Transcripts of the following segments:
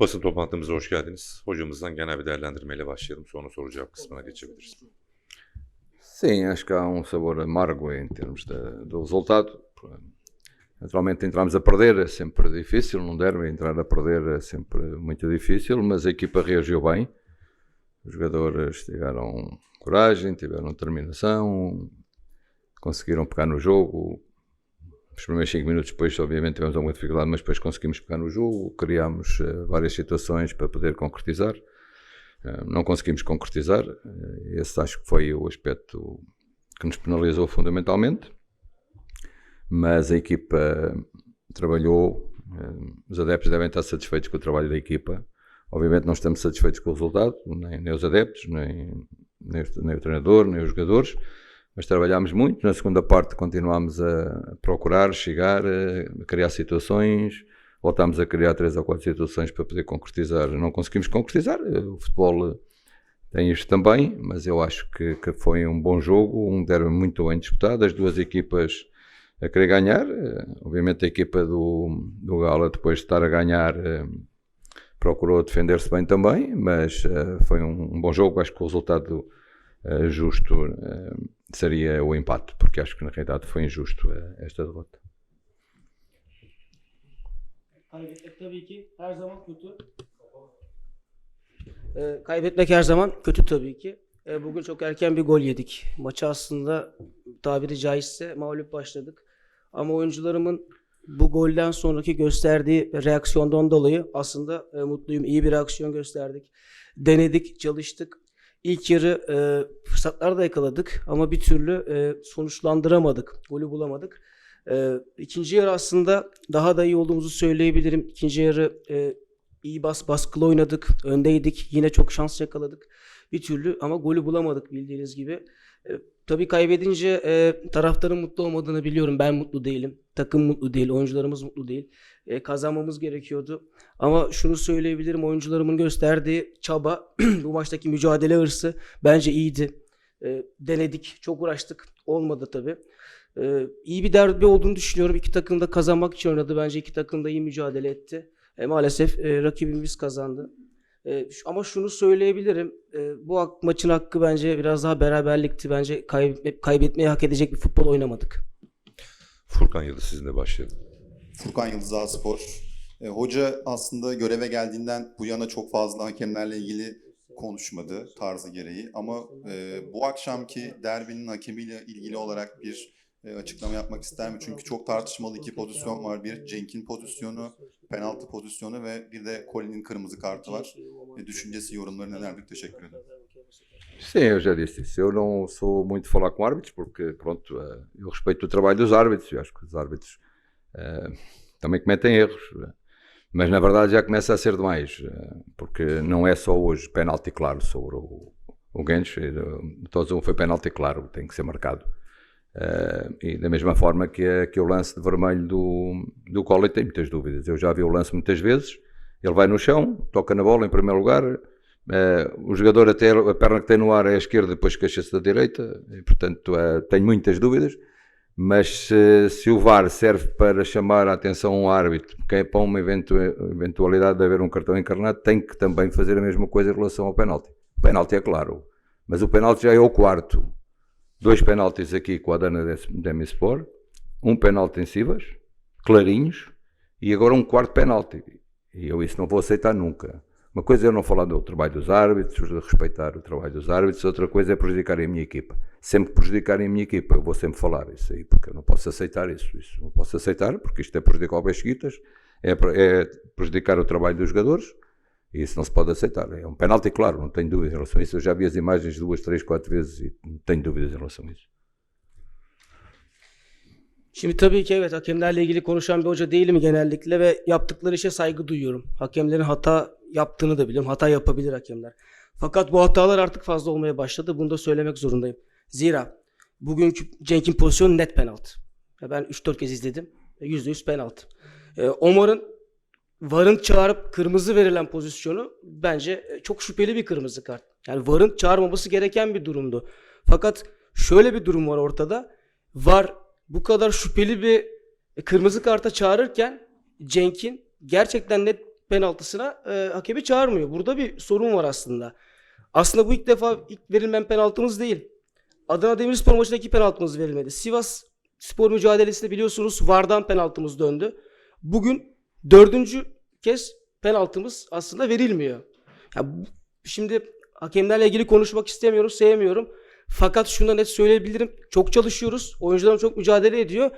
Basın toplantımıza hoş geldiniz. Hocamızdan genel bir başlayalım. Sonra soru cevap kısmına geçebiliriz. Sim, acho que há um sabor amargo em termos de, do resultado. Naturalmente entramos a perder, é sempre difícil, não deve entrar a perder, é sempre muito difícil, mas a equipa reagiu bem. Os jogadores tiveram coragem, tiveram determinação, conseguiram pegar no jogo. Os primeiros 5 minutos depois, obviamente, tivemos alguma dificuldade, mas depois conseguimos pegar no jogo, criámos eh, várias situações para poder concretizar. Eh, não conseguimos concretizar. Eh, Esse acho que foi o aspecto que nos penalizou fundamentalmente. Mas a equipa trabalhou, os adeptos devem estar satisfeitos com o trabalho da equipa. Obviamente não estamos satisfeitos com o resultado, nem, nem os adeptos, nem, nem, nem o treinador, nem os jogadores, mas trabalhámos muito. Na segunda parte continuámos a procurar, chegar, a criar situações, voltámos a criar três ou quatro situações para poder concretizar. Não conseguimos concretizar. O futebol eh, tem isto também, mas eu acho que, que foi um bom jogo, um derby muito bem disputado. As duas equipas a querer ganhar. Eh, Obviamente a equipa do, do Gala, depois de estar a ganhar, eh, procurou defender-se bem também, mas foi um, um bom jogo. Acho que o resultado justo seria o empate, porque acho que na realidade foi injusto eh, esta derrota. Kötü. Ee, kaybetmek her zaman kötü tabii ki. Ee, bugün çok erken bir gol yedik. Maçı aslında tabiri caizse mağlup başladık. Ama oyuncularımın bu golden sonraki gösterdiği reaksiyondan dolayı aslında e, mutluyum. İyi bir reaksiyon gösterdik. Denedik, çalıştık. İlk yarı e, fırsatlar da yakaladık ama bir türlü e, sonuçlandıramadık. Golü bulamadık. Ee, ikinci yarı aslında daha da iyi olduğumuzu söyleyebilirim. İkinci yarı e, iyi bas baskılı oynadık. Öndeydik. Yine çok şans yakaladık. Bir türlü ama golü bulamadık bildiğiniz gibi. E, tabii kaybedince e, taraftarın mutlu olmadığını biliyorum. Ben mutlu değilim. Takım mutlu değil. Oyuncularımız mutlu değil. E, kazanmamız gerekiyordu. Ama şunu söyleyebilirim. Oyuncularımın gösterdiği çaba, bu maçtaki mücadele hırsı bence iyiydi. E, denedik. Çok uğraştık. Olmadı tabii. Ee, iyi bir derbi olduğunu düşünüyorum. İki takım da kazanmak için oynadı. Bence iki takım da iyi mücadele etti. E, maalesef e, rakibimiz kazandı. E, şu- ama şunu söyleyebilirim. E, bu maçın hakkı bence biraz daha beraberlikti. Bence kaybetme, kaybetmeyi hak edecek bir futbol oynamadık. Furkan Yıldız sizinle başlayalım. Furkan Yıldız Spor. E, hoca aslında göreve geldiğinden bu yana çok fazla hakemlerle ilgili konuşmadı tarzı gereği. Ama e, bu akşamki derbinin hakemiyle ilgili olarak bir e, açıklama yapmak ister mi? Çünkü çok tartışmalı iki pozisyon var. Bir Cenk'in pozisyonu, penaltı pozisyonu ve bir de Colin'in kırmızı kartı var. E, düşüncesi, yorumları nelerdir? Teşekkür ederim. Sim, eu já disse isso. Eu não sou muito de falar com árbitros porque, pronto, eh, eu respeito o trabalho dos árbitros. Eu acho que os árbitros eh, também cometem erros. eh, Mas na verdade já começa a ser demais, porque não é só hoje penalti claro sobre o, o Guedes. Todos um foi penalti claro, tem que ser marcado. Eh, e da mesma forma que, é- que o lance de vermelho do, do Colley tem muitas dúvidas. Eu já vi o lance muitas vezes. Ele vai no chão, toca na bola em primeiro lugar, eh, o jogador até a perna que tem no ar é a esquerda, depois queixa-se da direita, e, portanto eh, tenho muitas dúvidas. Mas se, se o VAR serve para chamar a atenção a um árbitro, que é para uma eventu- eventualidade de haver um cartão encarnado, tem que também fazer a mesma coisa em relação ao penalti. O penalti é claro, mas o penalti já é o quarto. Dois penaltis aqui com a Dana Demispor, um penalti em Sivas, clarinhos, e agora um quarto penalti. E eu isso não vou aceitar nunca. Uma coisa é eu não falar do trabalho dos árbitros, de respeitar o trabalho dos árbitros, outra coisa é prejudicarem a minha equipa. Sempre prejudicarem a minha equipa, eu vou sempre falar isso aí, porque eu não posso aceitar isso. Isso não posso aceitar, porque isto é prejudicar o Besquitas, é, é prejudicar o trabalho dos jogadores, e isso não se pode aceitar. É um penalti, claro, não tenho dúvidas em relação a isso. Eu já vi as imagens duas, três, quatro vezes e não tenho dúvidas em relação a isso. Şimdi tabii ki evet hakemlerle ilgili konuşan bir hoca değilim genellikle ve yaptıkları işe saygı duyuyorum. Hakemlerin hata yaptığını da biliyorum. Hata yapabilir hakemler. Fakat bu hatalar artık fazla olmaya başladı. Bunu da söylemek zorundayım. Zira bugünkü Cenk'in pozisyonu net penaltı. Ben 3-4 kez izledim. %100 penaltı. Ee, Omar'ın VAR'ın çağırıp kırmızı verilen pozisyonu bence e, çok şüpheli bir kırmızı kart. Yani VAR'ın çağırmaması gereken bir durumdu. Fakat şöyle bir durum var ortada. VAR bu kadar şüpheli bir kırmızı karta çağırırken Cenk'in gerçekten net penaltısına e, hakemi çağırmıyor. Burada bir sorun var aslında. Aslında bu ilk defa ilk verilen penaltımız değil. Adana Demirspor maçındaki penaltımız verilmedi. Sivas spor mücadelesinde biliyorsunuz VAR'dan penaltımız döndü. Bugün dördüncü kez penaltımız aslında verilmiyor. Ya şimdi hakemlerle ilgili konuşmak istemiyorum, sevmiyorum. Fakat şunu da net söyleyebilirim. Çok çalışıyoruz. Oyuncularım çok mücadele ediyor.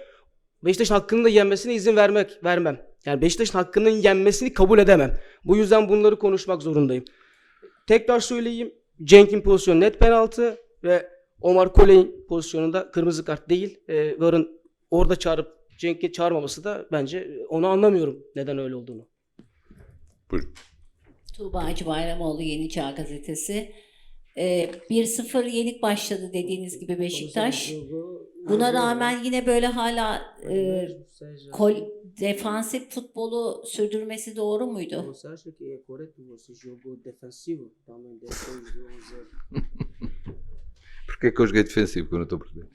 Beşiktaş'ın hakkını da yenmesine izin vermek vermem. Yani Beşiktaş'ın hakkının yenmesini kabul edemem. Bu yüzden bunları konuşmak zorundayım. Tekrar söyleyeyim. Cenk'in pozisyonu net penaltı ve Omar Koley'in pozisyonunda kırmızı kart değil. E, Varın orada çağırıp Cenk'i çağırmaması da bence e, onu anlamıyorum neden öyle olduğunu. Buyurun. Tuğba Hacı Bayramoğlu Yeni Çağ Gazetesi. Ee, 1-0 yenik başladı dediğiniz gibi Beşiktaş. Buna rağmen yine böyle hala e, kol, defansif futbolu sürdürmesi doğru muydu? Você acha que é correto você jogou defensivo também depois do 11 Porquê é que eu joguei defensivo, que eu não estou perceber?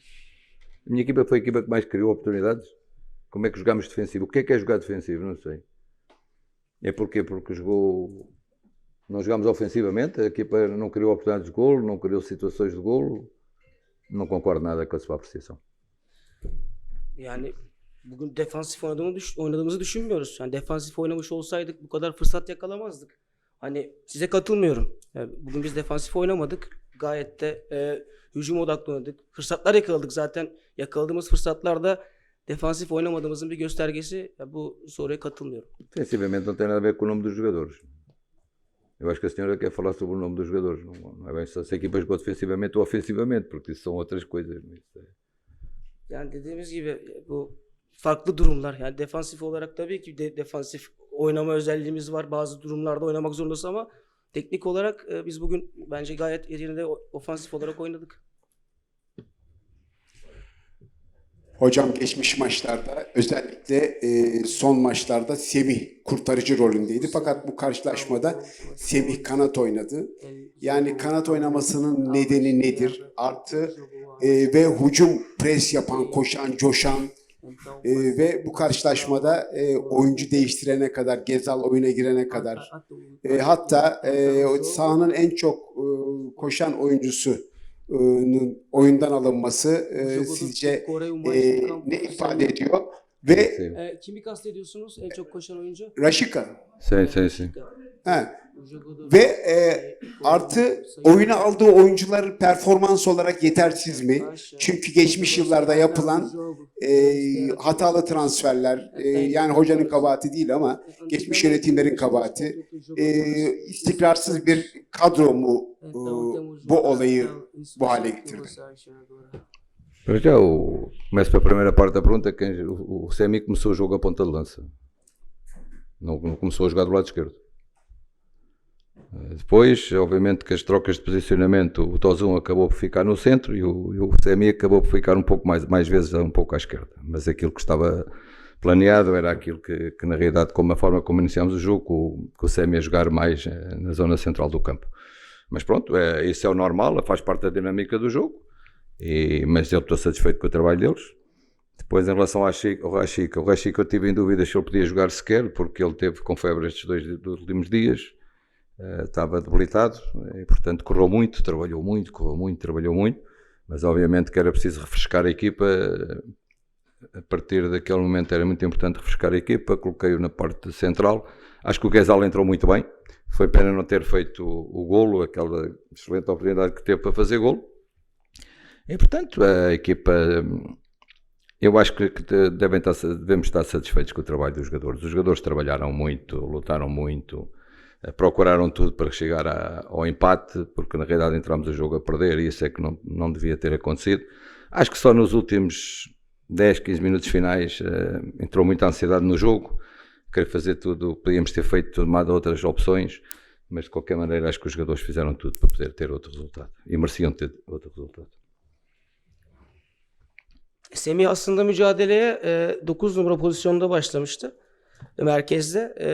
A minha equipa foi a equipa que mais criou oportunidades. Como é que jogámos defensivo? O que é que é jogar defensivo? Não sei. É porquê? Porque jogou... Não jogámos ofensivamente, a equipa não criou oportunidades de golo, não criou situações de golo. Não concordo nada com a sua apreciação. Yani bugün defansif oynadığımı düş- oynadığımızı düşünmüyoruz. Yani defansif oynamış olsaydık bu kadar fırsat yakalamazdık. Hani size katılmıyorum. Yani bugün biz defansif oynamadık. Gayet de e, hücum odaklı oynadık. Fırsatlar yakaladık zaten. Yakaladığımız fırsatlarda defansif oynamadığımızın bir göstergesi. Ya bu soruya katılmıyorum. Defensivamente não tem nada a ver com o nome dos jogadores. Eu acho que a senhora quer falar sobre o nome dos jogadores. Não, não é bem só se a equipa jogou defensivamente ou ofensivamente, porque isso são outras coisas. Yani dediğimiz gibi e, bu farklı durumlar. Yani defansif olarak tabii ki de, defansif oynama özelliğimiz var. Bazı durumlarda oynamak zorundasın ama teknik olarak e, biz bugün bence gayet yerinde ofansif olarak oynadık. Hocam geçmiş maçlarda özellikle e, son maçlarda Semih kurtarıcı rolündeydi. Fakat bu karşılaşmada Semih kanat oynadı. Yani kanat oynamasının nedeni nedir? Artı e, ve hücum pres yapan, koşan, coşan e, ve bu karşılaşmada e, oyuncu değiştirene kadar, Gezal oyuna girene kadar e, hatta e, sahanın en çok e, koşan oyuncusunun oyundan alınması sizce e, ne ifade ediyor? Ve E, kimi kastediyorsunuz en çok koşan oyuncu? Raşika sim, sim. he, ve e, artı oyuna aldığı oyuncular performans olarak yetersiz mi? Çünkü geçmiş yıllarda yapılan e, hatalı transferler e, yani hocanın kabahati değil ama geçmiş yönetimlerin kabahati e, istikrarsız bir kadro mu e, bu olayı bu hale getirdi? Para já, o, começo pela primeira parte da pergunta. Quem, o, o Semi começou o jogo a ponta de lança. Não, não começou a jogar do lado esquerdo. Eh, Depois, obviamente, que as trocas de posicionamento, o Tozum acabou por ficar no centro e o, e o Semi acabou por ficar um pouco mais, mais vezes um pouco à esquerda. Mas aquilo que estava planeado era aquilo que, que na realidade, como a forma como iniciámos o jogo, o- o Semi a jogar mais eh, na zona central do campo. Mas pronto, é, isso é o normal, faz parte da dinâmica do jogo. E, mas eu estou satisfeito com o trabalho deles. Depois, em relação ao Rachica, o Rachica eu tive em dúvida se ele podia jogar sequer, porque ele teve com febre estes dois últimos dias, eh, estava debilitado, e, portanto correu muito, trabalhou muito, correu muito, trabalhou muito, mas obviamente que era preciso refrescar a equipa. A partir daquele momento era muito importante refrescar a equipa, coloquei-o na parte central. Acho que o Guesal entrou muito bem, foi pena não ter feito o golo, aquela excelente oportunidade que teve para fazer golo. E portanto, a equipa, eu acho que, devem estar, devemos estar satisfeitos com o trabalho dos jogadores. Os jogadores trabalharam muito, lutaram muito, eh, procuraram tudo para chegar a- ao empate, porque na realidade entramos o jogo a perder e isso é que não, não devia ter acontecido. Acho que só nos últimos 10, 15 minutos finais eh, entrou muita ansiedade no jogo, querer fazer tudo, podíamos ter feito tomado outras opções, mas de qualquer maneira acho que os jogadores fizeram tudo para poder ter outro resultado e mereciam ter outro resultado. Semih aslında mücadeleye e, 9 numara pozisyonda başlamıştı. e, Merkezde. E,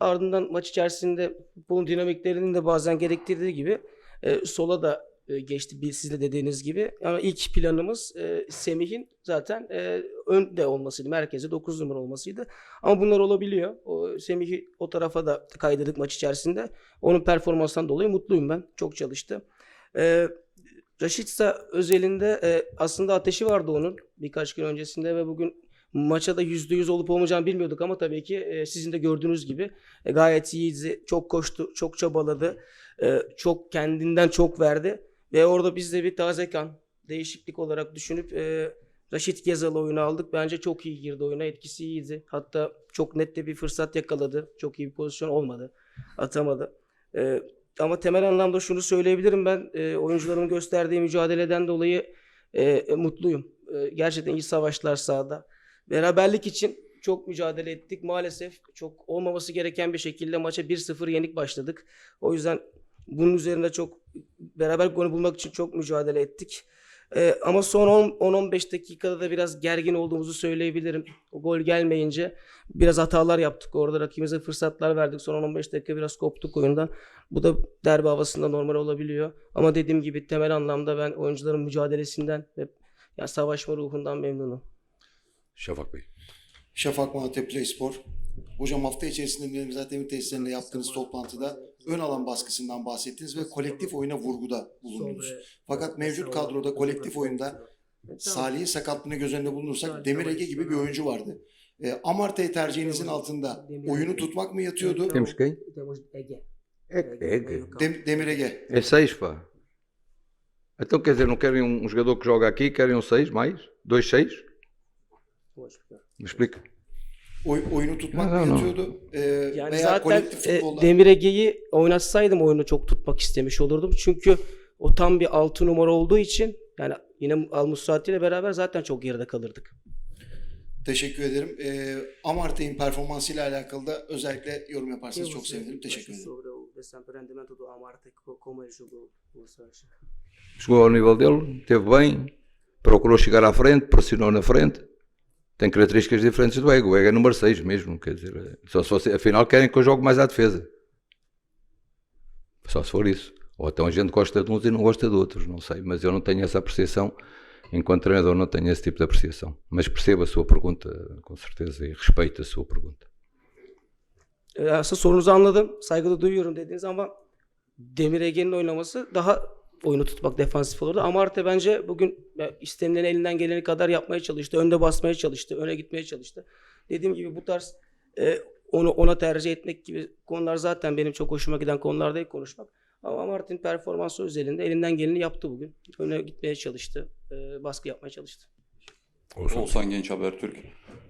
ardından maç içerisinde futbolun dinamiklerinin de bazen gerektirdiği gibi e, sola da e, geçti bir sizle dediğiniz gibi. Ama ilk planımız e, Semih'in zaten e, önde olmasıydı. Merkeze 9 numara olmasıydı. Ama bunlar olabiliyor. O, Semih'i o tarafa da kaydırdık maç içerisinde. Onun performansından dolayı mutluyum ben. Çok çalıştı. E, Raşitsa özelinde e, aslında ateşi vardı onun birkaç gün öncesinde ve bugün maça da %100 olup olmayacağını bilmiyorduk ama tabii ki e, sizin de gördüğünüz gibi e, gayet iyiydi. Çok koştu, çok çabaladı. E, çok kendinden çok verdi. Ve orada biz de bir taze kan değişiklik olarak düşünüp e, Raşit Gezal oyunu aldık. Bence çok iyi girdi oyuna. Etkisi iyiydi. Hatta çok net de bir fırsat yakaladı. Çok iyi bir pozisyon olmadı. Atamadı. E, ama temel anlamda şunu söyleyebilirim ben. E, oyuncuların gösterdiği mücadeleden dolayı e, mutluyum. E, gerçekten iyi savaştılar sahada. Beraberlik için çok mücadele ettik. Maalesef çok olmaması gereken bir şekilde maça 1-0 yenik başladık. O yüzden bunun üzerine çok beraber golü bulmak için çok mücadele ettik. Ee, ama son 10-15 dakikada da biraz gergin olduğumuzu söyleyebilirim. O gol gelmeyince biraz hatalar yaptık. Orada rakibimize fırsatlar verdik. Son 10-15 dakika biraz koptuk oyundan. Bu da derbi havasında normal olabiliyor. Ama dediğim gibi temel anlamda ben oyuncuların mücadelesinden ve yani savaşma ruhundan memnunum. Şafak Bey. Şafak Play Spor. Hocam hafta içerisinde benim zaten Demir tesislerinde yaptığınız toplantıda ön alan baskısından bahsettiniz ve kolektif oyuna vurguda bulundunuz. Fakat mevcut kadroda kolektif oyunda Salih'in sakatlığını göz önünde bulunursak Demir Ege gibi bir oyuncu vardı. E, Amartey tercihinizin altında oyunu tutmak mı yatıyordu? Temos quem? Ege. Dem- Demir Ege. é seis, pá. Então quer dizer, não querem um jogador que joga aqui, querem um seis mais? Dois seis? Me explica. Oy- oyunu tutmak mı yatıyordu? E, Yani veya zaten e, futbolda... Demir Ege'yi oynatsaydım oyunu çok tutmak istemiş olurdum. Çünkü o tam bir 6 numara olduğu için yani yine Al Musrati ile beraber zaten çok geride kalırdık. Teşekkür ederim. E, Amartey'in performansıyla alakalı da özellikle yorum yaparsanız çok sevinirim. Teşekkür ederim. Chegou ao nível dele, esteve bem, procurou chegar à frente, pressionou na frente. Tem características diferentes do Ego. O Ego é número 6 mesmo, quer dizer, só se fosse, afinal querem que eu jogue mais à defesa. Só se for isso. Ou então a gente gosta de uns e não gosta de outros, não sei, mas eu não tenho essa apreciação. Enquanto treinador não tenho esse tipo de apreciação. Mas percebo a sua pergunta, com certeza, e respeito a sua pergunta. Aslında sorunuzu anladım. Saygılı duyuyorum dediğiniz ama Demir Ege'nin oynaması daha oyunu tutmak defansif olurdu. Amarte bence bugün e, istenilen elinden geleni kadar yapmaya çalıştı. Önde basmaya çalıştı. Öne gitmeye çalıştı. Dediğim gibi bu tarz e, onu ona tercih etmek gibi konular zaten benim çok hoşuma giden konular değil konuşmak. Ama Amarte'nin performansı özelinde elinden geleni yaptı bugün. Öne gitmeye çalıştı. e, baskı yapmaya çalıştı. Oğuzhan. Oğuzhan Genç Habertürk.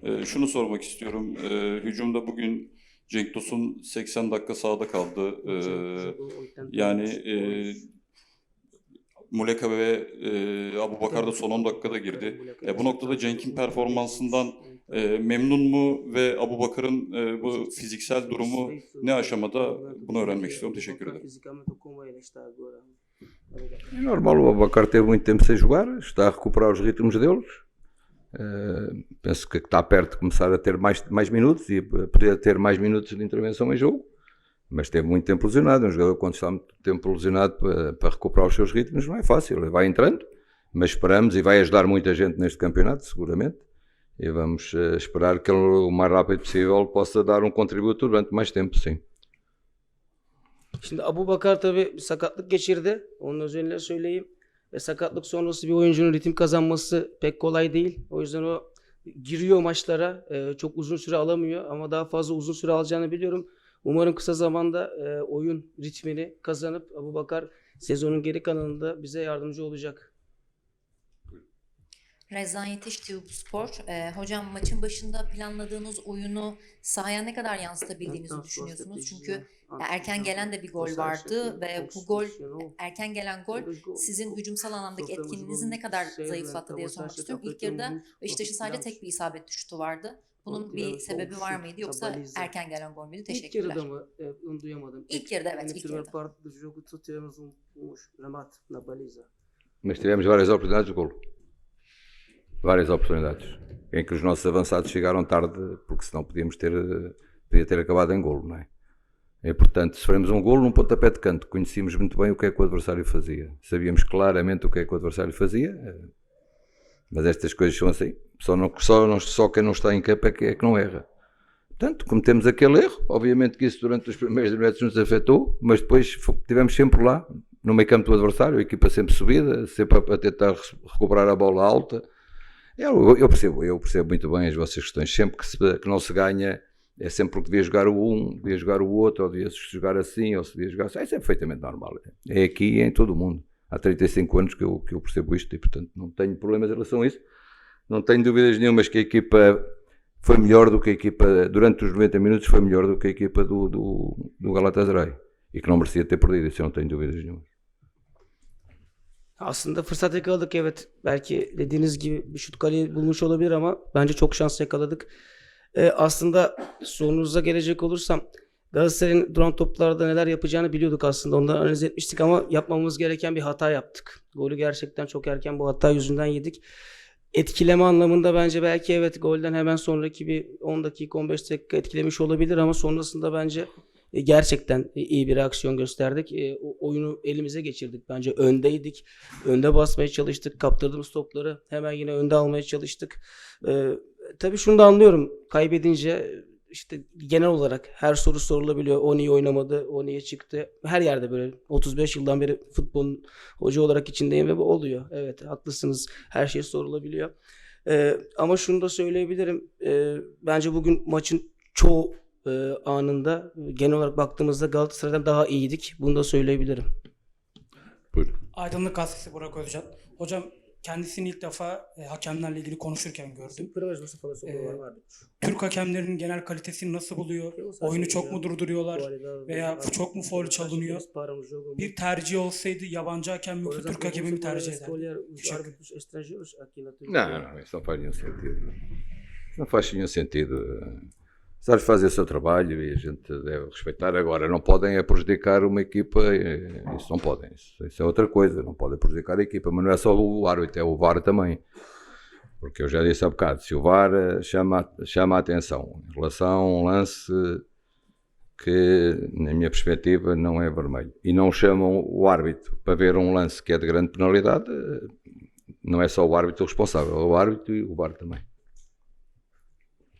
Ee, şunu sormak istiyorum. Ee, hücumda bugün Cenk Tosun 80 dakika sahada kaldı. Ee, yani e, Muleka ve e, Abu Bakar da son 10 dakikada girdi. E, bu noktada Cenk'in performansından e, memnun mu ve Abu Bakar'ın e, bu fiziksel durumu ne aşamada bunu öğrenmek istiyorum. Teşekkür ederim. É normal, o Abacar teve muito tempo sem jogar, está a recuperar os ritmos deles. Eh, penso que está perto de começar a ter mais, mais minutos e a poder ter mais minutos de intervenção em jogo, mas teve muito tempo lesionado. Um jogador, quando está muito tempo lesionado para, para recuperar os seus ritmos, não é fácil. Ele vai entrando, mas esperamos e vai ajudar muita gente neste campeonato, seguramente. E vamos eh, esperar que ele, o mais rápido possível, possa dar um contributo durante mais tempo, sim. Şimdi Abu Bakar tabi sakatlık geçirdi. Onun özelliğini söyleyeyim. Ve sakatlık sonrası bir oyuncunun ritim kazanması pek kolay değil. O yüzden o giriyor maçlara. e, çok uzun süre alamıyor ama daha fazla uzun süre alacağını biliyorum. Umarım kısa zamanda e, oyun ritmini kazanıp Abu Bakar sezonun geri kalanında bize yardımcı olacak. Rezan Yetiş TV Spor. Ee, hocam maçın başında planladığınız oyunu sahaya ne kadar yansıtabildiğinizi düşünüyorsunuz? Çünkü erken gelen de bir gol vardı ve bu gol erken gelen gol sizin hücumsal anlamdaki etkinliğinizi ne kadar zayıflattı diye sormak istiyorum. İlk yarıda Beşiktaş'ın sadece tek bir isabetli şutu vardı. Bunun bir sebebi var mıydı yoksa erken gelen gol müydü? İlk Teşekkürler. yarıda mı? E, onu duyamadım. İlk yarıda evet ilk primeira yarıda. só tivemos várias oportunidades de golo. Várias oportunidades. Em que os nossos avançados chegaram tarde, porque senão podíamos ter, podia ter acabado em golo, não é? É portanto, sofremos um golo num pontapé de canto. Conhecíamos muito bem o que é que o adversário fazia. Sabíamos claramente o que é que o adversário fazia. eh, Mas estas coisas são assim. Só, não, só, só quem não está em campo é que, é que não erra. Portanto, cometemos aquele erro. Obviamente que isso durante os primeiros minutos nos afetou, mas depois estivemos sempre lá, no meio campo do adversário, a equipa sempre subida, sempre a, tentar re- recuperar a bola alta. Eu, eu percebo, eu percebo muito bem as vossas questões. Sempre que, se, que não se ganha, é sempre porque devia jogar o um, devia jogar o outro, ou devia jogar assim, ou se devia jogar assim. Isso é perfeitamente normal. É aqui e é em todo o mundo. Há 35 anos que eu, que eu percebo isto e, portanto, não tenho problemas em relação a isso. Não tenho dúvidas nenhumas que a equipa foi melhor do que a equipa, durante os 90 minutos, foi melhor do que a equipa do, do, do Galatasaray. E que não merecia ter perdido, isso eu não tenho dúvidas nenhuma. Aslında fırsat yakaladık evet. Belki dediğiniz gibi bir şut kaleyi bulmuş olabilir ama bence çok şans yakaladık. Ee, aslında sorunuza gelecek olursam Galatasaray'ın duran toplarda neler yapacağını biliyorduk aslında. Onları analiz etmiştik ama yapmamamız gereken bir hata yaptık. Golü gerçekten çok erken bu hata yüzünden yedik. Etkileme anlamında bence belki evet golden hemen sonraki bir 10 dakika 15 dakika etkilemiş olabilir ama sonrasında bence gerçekten iyi bir reaksiyon gösterdik. E, oyunu elimize geçirdik bence. Öndeydik. Önde basmaya çalıştık. Kaptırdığımız topları hemen yine önde almaya çalıştık. E, tabii şunu da anlıyorum. Kaybedince işte genel olarak her soru sorulabiliyor. O niye oynamadı? O niye çıktı? Her yerde böyle 35 yıldan beri futbolun hoca olarak içindeyim ve bu oluyor. Evet haklısınız. Her şey sorulabiliyor. E, ama şunu da söyleyebilirim. E, bence bugün maçın çoğu e, anında genel olarak baktığımızda Galatasaray'dan daha iyiydik. Bunu da söyleyebilirim. Buyurun. Aydınlık Gazetesi Burak Özcan. Hocam kendisini ilk defa e, hakemlerle ilgili konuşurken gördüm. Ee, Türk hakemlerinin genel kalitesini nasıl buluyor? Oyunu çok mu durduruyorlar? Veya çok mu foul çalınıyor? Bir tercih olsaydı yabancı hakem mi yoksa Türk hakemi mi tercih ederdi? Teşekkür ederim. Não, não, isso não faz nenhum sentido. Não faz nenhum sentido. Árbitros fazem o seu trabalho e a gente deve respeitar. Agora, não podem é prejudicar uma equipa, eh, isso não podem. Isso, isso é outra coisa, não podem prejudicar a equipa. Mas não é só o árbitro, é o VAR também. Porque eu já disse há bocado, se o VAR eh, chama, chama a atenção em relação a um lance que, na minha perspectiva, não é vermelho, e não chamam o árbitro para ver um lance que é de grande penalidade, eh, não é só o árbitro responsável, é o árbitro e o VAR também.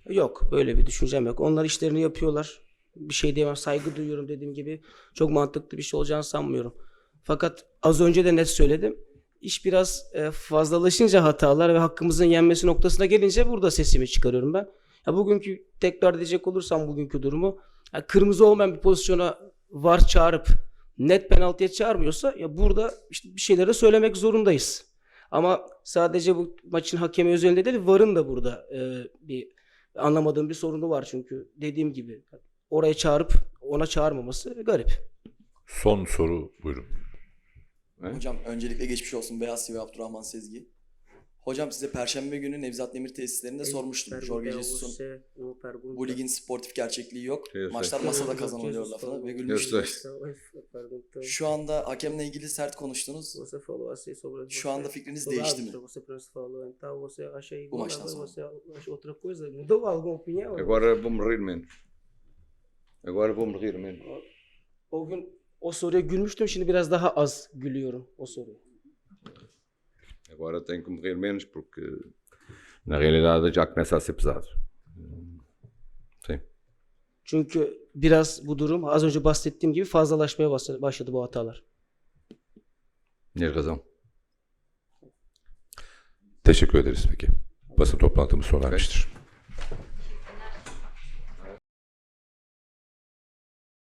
Yok böyle bir düşüncem yok. Onlar işlerini yapıyorlar. Bir şey diyemem. Saygı duyuyorum dediğim gibi. Çok mantıklı bir şey olacağını sanmıyorum. Fakat az önce de net söyledim. İş biraz e, fazlalaşınca hatalar ve hakkımızın yenmesi noktasına gelince burada sesimi çıkarıyorum ben. Ya bugünkü tekrar diyecek olursam bugünkü durumu ya kırmızı olmayan bir pozisyona var çağırıp net penaltıya çağırmıyorsa ya burada işte bir şeyleri söylemek zorundayız. Ama sadece bu maçın hakemi özelinde değil VAR'ın da burada e, bir anlamadığım bir sorunu var çünkü dediğim gibi oraya çağırıp ona çağırmaması garip. Son soru buyurun. Hocam öncelikle geçmiş olsun Beyaz TV Abdurrahman Sezgi. Hocam size Perşembe günü Nevzat Demir tesislerinde sormuştum. Jorge Jesus'un bu ligin sportif gerçekliği yok. Maçlar masada kazanılıyor lafını ve gülmüştünüz. Şu anda hakemle ilgili sert konuştunuz. Şu anda fikriniz değişti mi? Bu maçtan sonra. Agora vou-me rir menos. Agora vou-me rir menos. O gün o soruya gülmüştüm şimdi biraz daha az gülüyorum o soruya. Agora tenho que me rir menos porque, na realidade, já começa a ser pesado. Sim. Çünkü biraz bu durum az önce bahsettiğim gibi fazlalaşmaya başladı bu hatalar. Tens razão. Teşekkür ederiz peki. Basın toplantımız sona ermiştir.